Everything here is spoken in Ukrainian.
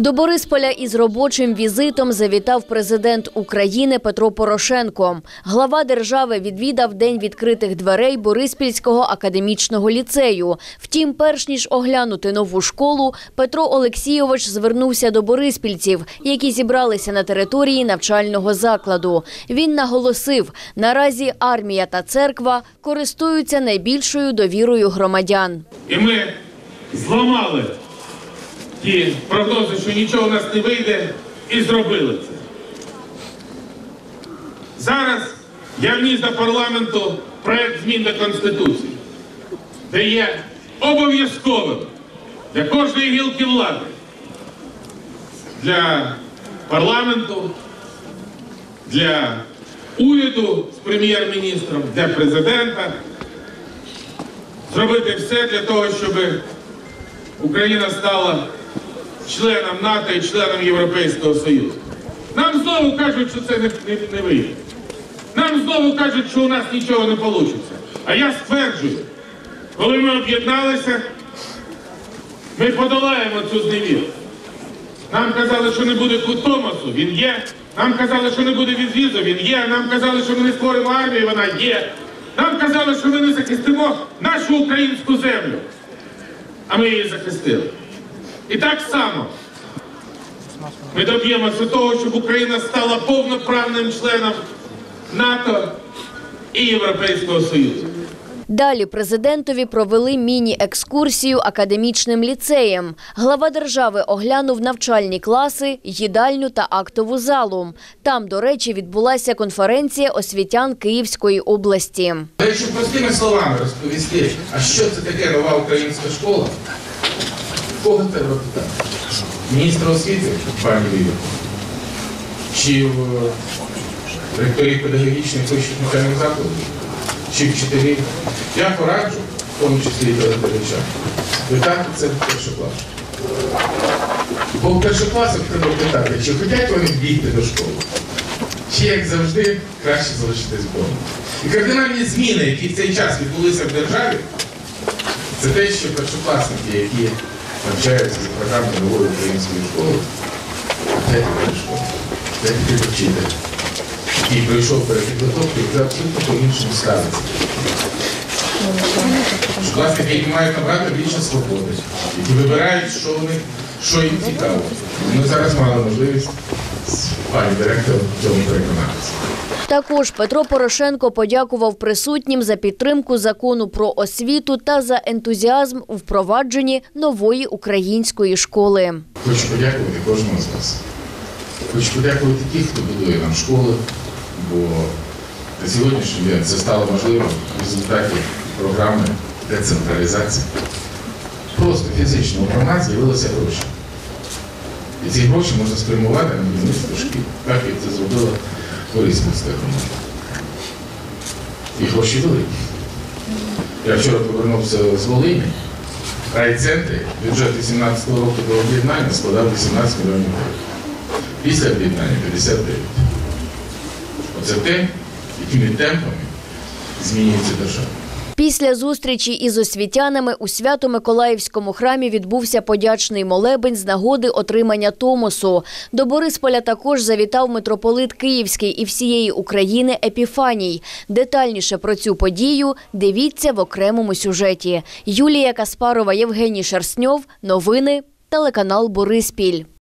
До Борисполя із робочим візитом завітав президент України Петро Порошенко. Глава держави відвідав день відкритих дверей Бориспільського академічного ліцею. Втім, перш ніж оглянути нову школу, Петро Олексійович звернувся до бориспільців, які зібралися на території навчального закладу. Він наголосив, наразі армія та церква користуються найбільшою довірою громадян. І ми зламали ті прогнози, що нічого у нас не вийде, і зробили це. Зараз я вніс до парламенту проект змін до Конституції, де є обов'язковим для кожної гілки влади, для парламенту, для уряду з прем'єр-міністром, для президента зробити все для того, щоб Україна стала членом НАТО і членом Європейського Союзу. Нам знову кажуть, що це не, не, не вийде. Нам знову кажуть, що у нас нічого не вийде. А я стверджую, коли ми об'єдналися, ми подолаємо цю зневіру. Нам казали, що не буде Кутомосу, він є. Нам казали, що не буде відвізу, він є. Нам казали, що ми не створимо армію, вона є. Нам казали, що ми не захистимо нашу українську землю. А ми її захистили. І так само ми доб'ємося того, щоб Україна стала повноправним членом НАТО і Європейського Союзу. Далі президентові провели міні-екскурсію академічним ліцеєм. Глава держави оглянув навчальні класи, їдальню та актову залу. Там, до речі, відбулася конференція освітян Київської області. Якщо простими словами розповісти, а що це таке нова українська школа? Кого це робити? Міністра освіти, пані Лілія? Чи в ректорів педагогічних вищих навчальних закладів? Чи вчителів? Я пораджу, в тому числі і телеглядачам, питати це в першоклас. Бо в першокласах треба питати, чи хочуть вони бігти до школи? Чи, як завжди, краще залишитись вдома. І кардинальні зміни, які в цей час відбулися в державі, це те, що першокласники, які навчаються за програмою нової української школи, де тепер школа, де І прийшов перед підготовкою вже абсолютно по-іншому ставиться. Першокласники, які мають набрати більше свободи, які вибирають, що вони, що їм цікаво. Ми зараз мали можливість пані директором в цьому переконатися. Також Петро Порошенко подякував присутнім за підтримку закону про освіту та за ентузіазм у впровадженні нової української школи. Хочу подякувати кожному з вас. Хочу подякувати тих, хто будує нам школи, бо на сьогоднішній день це стало можливо в результаті програми децентралізації. Просто фізично у громад з'явилися гроші. І ці гроші можна спрямувати на будівництво шкіл, так як це зробила Бориспільська громада. І гроші великі. Я вчора повернувся з Волині. Райцентри бюджет 2017 року до об'єднання складав 18 мільйонів гривень. Після об'єднання 59. Оце те, якими темпами змінюється держава. Після зустрічі із освітянами у Свято-Миколаївському храмі відбувся подячний молебень з нагоди отримання Томосу. До Борисполя також завітав митрополит Київський і всієї України Епіфаній. Детальніше про цю подію дивіться в окремому сюжеті. Юлія Каспарова, Євгеній Шерстньов. Новини. Телеканал Бориспіль.